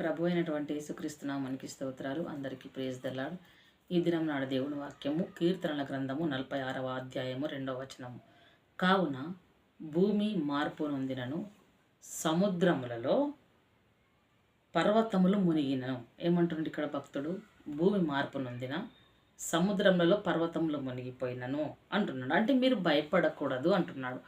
ప్రభు అయినటువంటి యేసుక్రీస్తునా స్తోత్రాలు. అందరికీ ప్రేజ్ దల్లాడు ఈ దినం నాడు దేవుని వాక్యము కీర్తనల గ్రంథము నలభై ఆరవ అధ్యాయము రెండవ వచనము. కావున భూమి మార్పు నొందినను సముద్రములలో పర్వతములు మునిగినను. ఏమంటుండే ఇక్కడ భక్తుడు? భూమి మార్పు నొందిన సముద్రములలో పర్వతములు మునిగిపోయినను అంటున్నాడు. అంటే మీరు భయపడకూడదు అంటున్నాడు.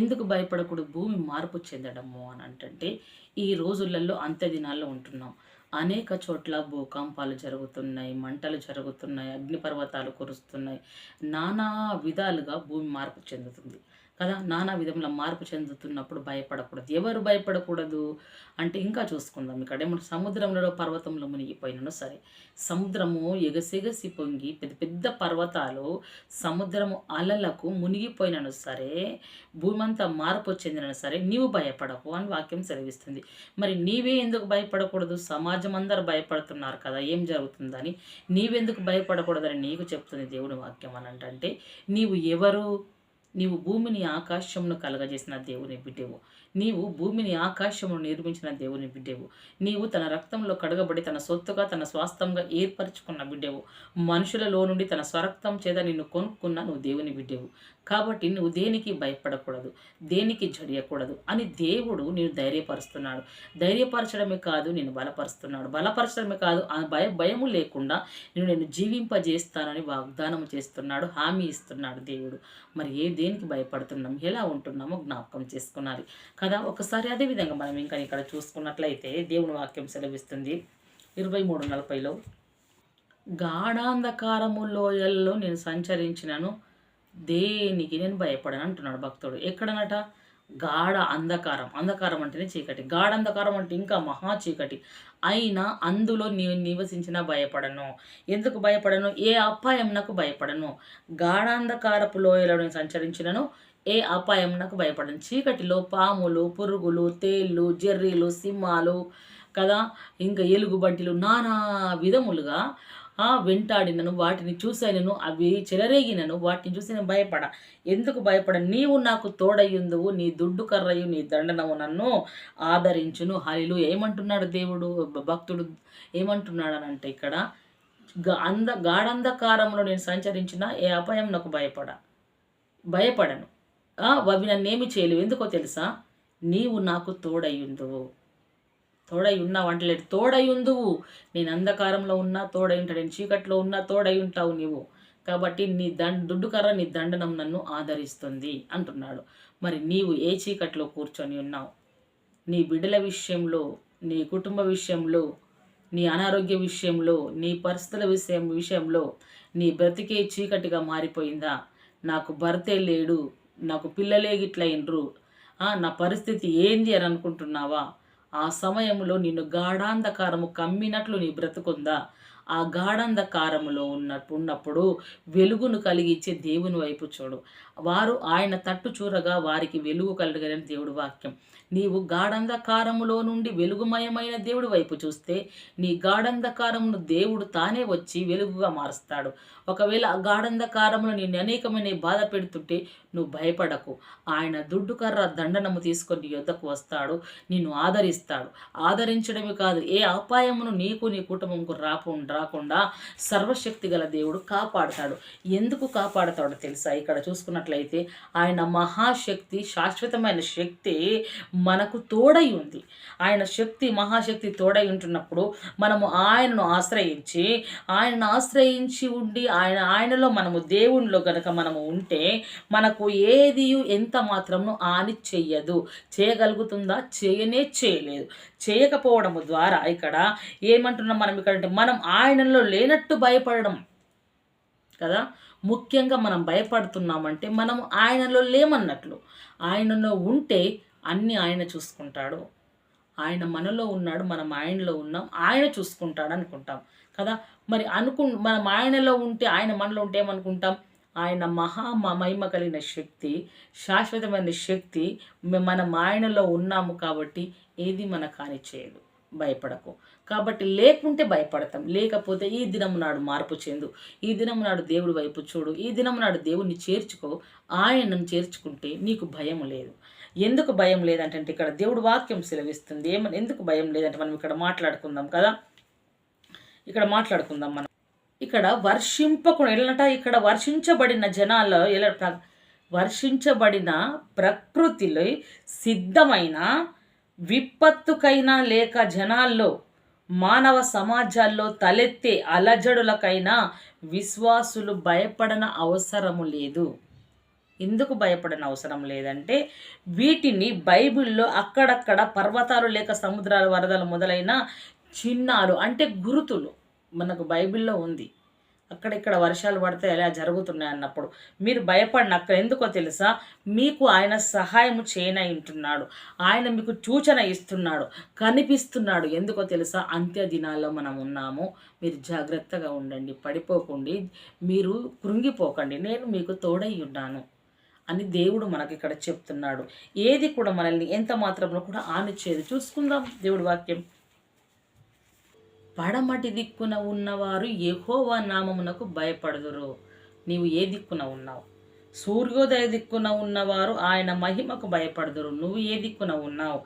ఎందుకు భయపడకూడదు? భూమి మార్పు చెందడము అని అంటే ఈ రోజులలో అంత్య దినాల్లో ఉంటున్నాం. అనేక చోట్ల భూకంపాలు జరుగుతున్నాయి మంటలు జరుగుతున్నాయి అగ్నిపర్వతాలు కురుస్తున్నాయి. నానా విధాలుగా భూమి మార్పు చెందుతుంది. కదా? నానా విధంలో మార్పు చెందుతున్నప్పుడు భయపడకూడదు. ఎవరు భయపడకూడదు? అంటే ఇంకా చూసుకుందాం. ఇక్కడ ఏమంటే సముద్రంలో పర్వతంలో మునిగిపోయినను సరే. సముద్రము ఎగసెగసి పొంగి పెద్ద పెద్ద పర్వతాలు సముద్రము అలలకు మునిగిపోయినను సరే. భూమంతా మార్పు చెందినను సరే. నీవు భయపడకు అని వాక్యం సెలవిస్తుంది. మరి నీవే ఎందుకు భయపడకూడదు? సమాజం అందరు భయపడుతున్నారు కదా? ఏం జరుగుతుందని? నీవెందుకు భయపడకూడదని నీకు చెప్తుంది దేవుని వాక్యం అని అంటే నీవు ఎవరు? నీవు భూమిని ఆకాశమును కలగజేసిన దేవుని బిడ్డేవు. నీవు భూమిని ఆకాశమును నిర్మించిన దేవుని బిడ్డేవు. నీవు తన రక్తంలో కడగబడి తన సొత్తుగా తన స్వాస్థంగా ఏర్పరచుకున్న బిడ్డేవు. మనుషులలో నుండి తన స్వరక్తం చేత నిన్ను కొనుక్కున్న నువ్వు దేవుని బిడ్డేవు. కాబట్టి నువ్వు దేనికి భయపడకూడదు దేనికి జడియకూడదు అని దేవుడు నేను ధైర్యపరుస్తున్నాడు. ధైర్యపరచడమే కాదు నేను బలపరుస్తున్నాడు. బలపరచడమే కాదు ఆ భయ భయము లేకుండా నేను నేను జీవింపజేస్తానని వాగ్దానం చేస్తున్నాడు హామీ ఇస్తున్నాడు దేవుడు. మరి ఏ దేనికి భయపడుతున్నాం? ఎలా ఉంటున్నామో జ్ఞాపకం చేసుకున్నారు కదా. ఒకసారి అదే విధంగా మనం ఇంకా ఇక్కడ చూసుకున్నట్లయితే దేవుని వాక్యం సెలవిస్తుంది. ఇరవై మూడు నలభైలో గాఢాంధకారము లోయల్లో నేను సంచరించినను దేనికి నేను భయపడను అంటున్నాడు భక్తుడు. ఎక్కడనట? గాఢ అంధకారం. అంధకారం అంటేనే చీకటి. గాఢ అంధకారం అంటే ఇంకా మహా చీకటి. అయినా అందులో నేను నివసించిన భయపడను. ఎందుకు భయపడను? ఏ అపాయం నాకు భయపడను. గాఢాంధకారపు అంధకారపు నేను సంచరించినను. ఏ అపాయం నాకు భయపడను. చీకటిలో పాములు పురుగులు తేళ్ళు జెర్రీలు సింహాలు కదా? ఇంకా ఎలుగుబంటిలు నానా విధములుగా వెంటాడినను వాటిని చూసాను అవి చెలరేగినను వాటిని చూసి నేను భయపడ. ఎందుకు భయపడ? నీవు నాకు తోడయ్యుందువు నీ దుడ్డు కర్రయు నీ దండనము నన్ను ఆదరించును. హరిలు ఏమంటున్నాడు దేవుడు? భక్తుడు ఏమంటున్నాడు అని అంటే ఇక్కడ అంద గాఢంధకారంలో నేను సంచరించిన ఏ అపాయం నాకు భయపడ భయపడను. అవి అవి నన్నేమి చేయలేవు. ఎందుకో తెలుసా? నీవు నాకు తోడయ్యుందువు. తోడై ఉన్నావు అంటలేడు తోడై ఉందువు. నేను అంధకారంలో ఉన్నా తోడై ఉంటాడు నేను చీకట్లో ఉన్నా తోడై ఉంటావు నీవు. కాబట్టి నీ దండ దుడ్డు కర్ర నీ దండనం నన్ను ఆదరిస్తుంది అంటున్నాడు. మరి నీవు ఏ చీకట్లో కూర్చొని ఉన్నావు? నీ బిడ్డల విషయంలో నీ కుటుంబ విషయంలో నీ అనారోగ్య విషయంలో నీ పరిస్థితుల విషయం విషయంలో నీ బ్రతికే చీకటిగా మారిపోయిందా? నాకు భర్తే లేడు నాకు పిల్లలే గిట్లయినరు నా పరిస్థితి ఏంది అని అనుకుంటున్నావా? ఆ సమయంలో నిన్ను గాఢాంధకారము కమ్మినట్లు నీ బ్రతుకుందా? ఆ గాఢంధకారములో ఉన్నట్టు ఉన్నప్పుడు వెలుగును కలిగించే దేవుని వైపు చూడు. వారు ఆయన తట్టు చూరగా వారికి వెలుగు కలగలని దేవుడు వాక్యం. నీవు గాఢంధకారములో నుండి వెలుగుమయమైన దేవుడి వైపు చూస్తే నీ గాఢంధకారమును దేవుడు తానే వచ్చి వెలుగుగా మారుస్తాడు. ఒకవేళ ఆ గాఢంధకారములు నేను అనేకమైన బాధ పెడుతుంటే నువ్వు భయపడకు. ఆయన దుడ్డు కర్ర దండనము తీసుకొని నీ యొద్దకు వస్తాడు. నిన్ను ఆదరిస్తాడు. ఆదరించడమే కాదు ఏ అపాయమును నీకు నీ కుటుంబంకు రాకుండా రాకుండా సర్వశక్తి గల దేవుడు కాపాడుతాడు. ఎందుకు కాపాడుతాడో తెలుసా? ఇక్కడ చూసుకున్నట్లయితే ఆయన మహాశక్తి శాశ్వతమైన శక్తి మనకు తోడై ఉంది. ఆయన శక్తి మహాశక్తి తోడై ఉంటున్నప్పుడు మనము ఆయనను ఆశ్రయించి ఆయనను ఆశ్రయించి ఉండి ఆయన ఆయనలో మనము దేవునిలో గనక మనము ఉంటే మనకు ఏది ఎంత మాత్రము హాని చెయ్యదు. చేయగలుగుతుందా? చేయనే చేయలేదు. చేయకపోవడం ద్వారా ఇక్కడ ఏమంటున్నాం మనం ఇక్కడ మనం ఆయనలో లేనట్టు భయపడడం కదా? ముఖ్యంగా మనం భయపడుతున్నామంటే మనం ఆయనలో లేమన్నట్లు. ఆయనలో ఉంటే అన్నీ ఆయన చూసుకుంటాడు. ఆయన మనలో ఉన్నాడు మనం ఆయనలో ఉన్నాం ఆయన చూసుకుంటాడు అనుకుంటాం కదా? మరి అనుకు మనం ఆయనలో ఉంటే ఆయన మనలో ఉంటే ఏమనుకుంటాం? ఆయన మహా మ- మహిమ కలిగిన శక్తి శాశ్వతమైన శక్తి మనం ఆయనలో ఉన్నాము కాబట్టి ఏది మన కాని చేయదు. భయపడకు. కాబట్టి లేకుంటే భయపడతాం. లేకపోతే ఈ దినం నాడు మార్పు చెందు. ఈ దినం నాడు దేవుడి వైపు చూడు. ఈ దినం నాడు దేవుడిని చేర్చుకో. ఆయనను చేర్చుకుంటే నీకు భయం లేదు. ఎందుకు భయం లేదంటే ఇక్కడ దేవుడు వాక్యం సెలవిస్తుంది. ఏమని? ఎందుకు భయం లేదంటే మనం ఇక్కడ మాట్లాడుకుందాం కదా? ఇక్కడ మాట్లాడుకుందాం మనం. ఇక్కడ వర్షింపకుండా ఎలాంట ఇక్కడ వర్షించబడిన జనాల్లో ఎలా ప్ర- వర్షించబడిన ప్రకృతిలో సిద్ధమైన విపత్తుకైనా లేక జనాల్లో మానవ సమాజాల్లో తలెత్తే అలజడులకైనా విశ్వాసులు భయపడన అవసరము లేదు. ఎందుకు భయపడని అవసరం లేదంటే వీటిని బైబిల్లో అక్కడక్కడ పర్వతాలు లేక సముద్రాలు వరదలు మొదలైన చిన్నాలు అంటే గురుతులు మనకు బైబిల్లో ఉంది. అక్కడిక్కడ వర్షాలు పడితే ఎలా జరుగుతున్నాయి అన్నప్పుడు మీరు భయపడిన అక్కడ ఎందుకో తెలుసా? మీకు ఆయన సహాయము చేయనై ఉంటున్నాడు. ఆయన మీకు సూచన ఇస్తున్నాడు. కనిపిస్తున్నాడు. ఎందుకో తెలుసా? అంత్య దినాల్లో మనం ఉన్నాము. మీరు జాగ్రత్తగా ఉండండి. పడిపోకండి. మీరు కృంగిపోకండి. నేను మీకు తోడై ఉన్నాను అని దేవుడు మనకి ఇక్కడ చెప్తున్నాడు. ఏది కూడా మనల్ని ఎంత మాత్రంలో కూడా ఆనిచ్చేది చూసుకుందాం దేవుడి వాక్యం. పడమటి దిక్కున ఉన్నవారు యెహోవా నామమునకు భయపడదురు. నీవు ఏ దిక్కున ఉన్నావు? సూర్యోదయ దిక్కున ఉన్నవారు ఆయన మహిమకు భయపడదురు. నువ్వు ఏ దిక్కున ఉన్నావు?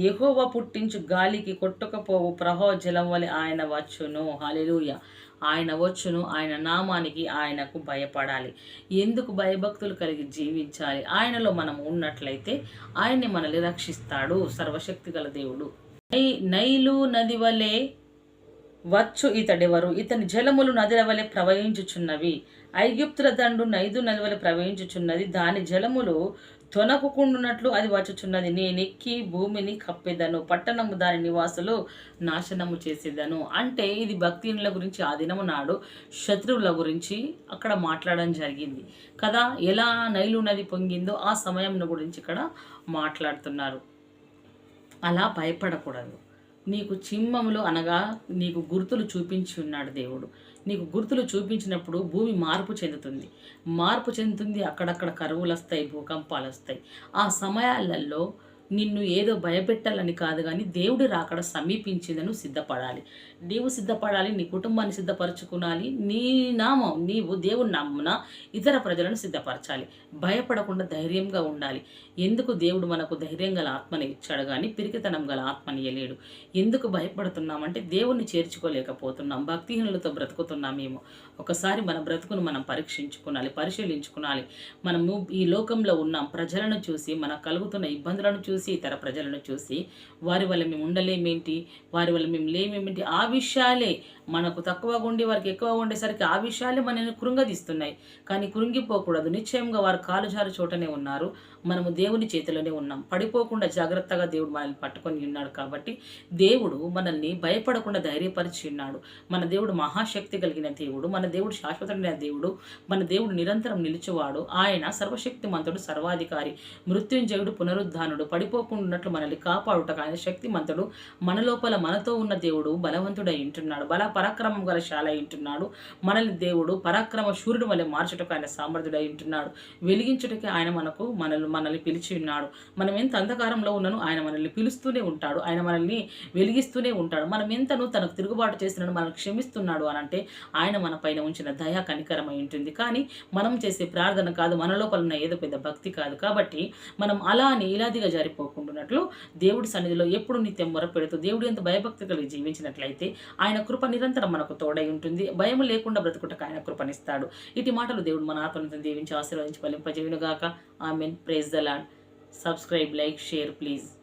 ఎహోవ పుట్టించు గాలికి కొట్టుకపోవు. ప్రహోజలం వలె ఆయన వచ్చును. హల్లెలూయా. ఆయన వచ్చును. ఆయన నామానికి ఆయనకు భయపడాలి. ఎందుకు భయభక్తులు కలిగి జీవించాలి? ఆయనలో మనం ఉన్నట్లయితే ఆయన్ని మనల్ని రక్షిస్తాడు సర్వశక్తి గల దేవుడు. నై- నైలు నది వలె వచ్చు ఇతడెవరు? ఇతని జలములు నదుల వలె ప్రవహించుచున్నవి. ఐగుప్తుల దండు నైదు నది వలె ప్రవహించుచున్నది. దాని జలములు తొనకుకుండునట్లు అది వచ్చుచున్నది. నేనెక్కి భూమిని కప్పెదను. పట్టణము దాని నివాసులు నాశనము చేసేదను. అంటే ఇది భక్తిహీనుల గురించి ఆ దినము నాడు శత్రువుల గురించి అక్కడ మాట్లాడడం జరిగింది. కదా? ఎలా నైలు నది పొంగిందో ఆ సమయం గురించి ఇక్కడ మాట్లాడుతున్నారు. అలా భయపడకూడదు. నీకు చిమ్మములు అనగా నీకు గుర్తులు చూపించి ఉన్నాడు దేవుడు. నీకు గుర్తులు చూపించినప్పుడు భూమి మార్పు చెందుతుంది. మార్పు చెందుతుంది అక్కడక్కడ కరువులు వస్తాయి భూకంపాలు వస్తాయి ఆ సమయాలలో నిన్ను ఏదో భయపెట్టాలని కాదు కానీ దేవుడి రాకడ సమీపించిందని సిద్ధపడాలి. నీవు సిద్ధపడాలి నీ కుటుంబాన్ని సిద్ధపరచుకునాలి నీ నామం నీవు దేవుని నామున ఇతర ప్రజలను సిద్ధపరచాలి. భయపడకుండా ధైర్యంగా ఉండాలి. ఎందుకు దేవుడు మనకు ధైర్యం గల ఆత్మని ఇచ్చాడు కానీ పిరికితనం గల ఆత్మని ఇయ్యలేడు. ఎందుకు భయపడుతున్నామంటే దేవుణ్ణి చేర్చుకోలేకపోతున్నాం భక్తిహీనులతో బ్రతుకుతున్నాం మేము. ఒకసారి మన బ్రతుకును మనం పరీక్షించుకోవాలి పరిశీలించుకోవాలి మనము ఈ లోకంలో ఉన్నాం ప్రజలను చూసి మనకు కలుగుతున్న ఇబ్బందులను చూసి ఇతర ప్రజలను చూసి వారి వల్ల మేము ఉండలేమేంటి వారి వల్ల మేము లేమేమిటి ఆ విషయాలే మనకు తక్కువగా ఉండి వారికి ఎక్కువ ఉండేసరికి ఆ విషయాలే మనల్ని కృంగదీస్తున్నాయి. కానీ కృంగిపోకూడదు. నిశ్చయంగా వారు కాలు జారు చోటనే ఉన్నారు. మనము దేవుని చేతిలోనే ఉన్నాం. పడిపోకుండా జాగ్రత్తగా దేవుడు మనల్ని పట్టుకొని ఉన్నాడు కాబట్టి దేవుడు మనల్ని భయపడకుండా ధైర్యపరిచి ఉన్నాడు. మన దేవుడు మహాశక్తి కలిగిన దేవుడు మన దేవుడు శాశ్వతమైన దేవుడు మన దేవుడు నిరంతరం నిలిచేవాడు. ఆయన సర్వశక్తిమంతుడు సర్వాధికారి మృత్యుంజయుడు పునరుద్ధానుడు పడిపోకుండా ఉన్నట్లు మనల్ని కాపాడుటకు ఆయన శక్తిమంతుడు మన లోపల మనతో ఉన్న దేవుడు బలవంతుడు ఉంటున్నాడు బల పరాక్రమం గల శాల ఉంటున్నాడు మనల్ని దేవుడు పరాక్రమ సూర్యుడు వలె మార్చుటకు ఆయన సామర్థ్యుడై ఉంటున్నాడు వెలిగించుటకి ఆయన మనకు మనల్ని మనల్ని పిలిచి ఉన్నాడు మనం ఎంత అంధకారంలో ఉన్నను ఆయన మనల్ని పిలుస్తూనే ఉంటాడు. ఆయన మనల్ని వెలిగిస్తూనే ఉంటాడు. మనం ఎంతను తనకు తిరుగుబాటు చేసినను మనల్ని క్షమిస్తున్నాడు అని అంటే ఆయన మన పైన ఉంచిన దయా కనికరమై ఉంటుంది కానీ మనం చేసే ప్రార్థన కాదు. మన లోపల ఉన్న ఏదో పెద్ద భక్తి కాదు. కాబట్టి మనం అలా అని ఇలాదిగా జారిపోకుండా జారిపోకుండానట్లు దేవుడి సన్నిధిలో ఎప్పుడు నిత్యం మొరపెడుతూ దేవుడు ఎంత భయభక్తి కలిగి జీవించినట్లయితే ఆయన కృప నిరంతరం మనకు తోడై ఉంటుంది. భయం లేకుండా బ్రతుకుటకు ఆయన కృపనిస్తాడు. ఇటు మాటలు దేవుడు మన ఆత్మను దీవించి ఆశీర్వదించి ఫలింపజేయునుగాక. Amen. Praise the Lord subscribe like share please.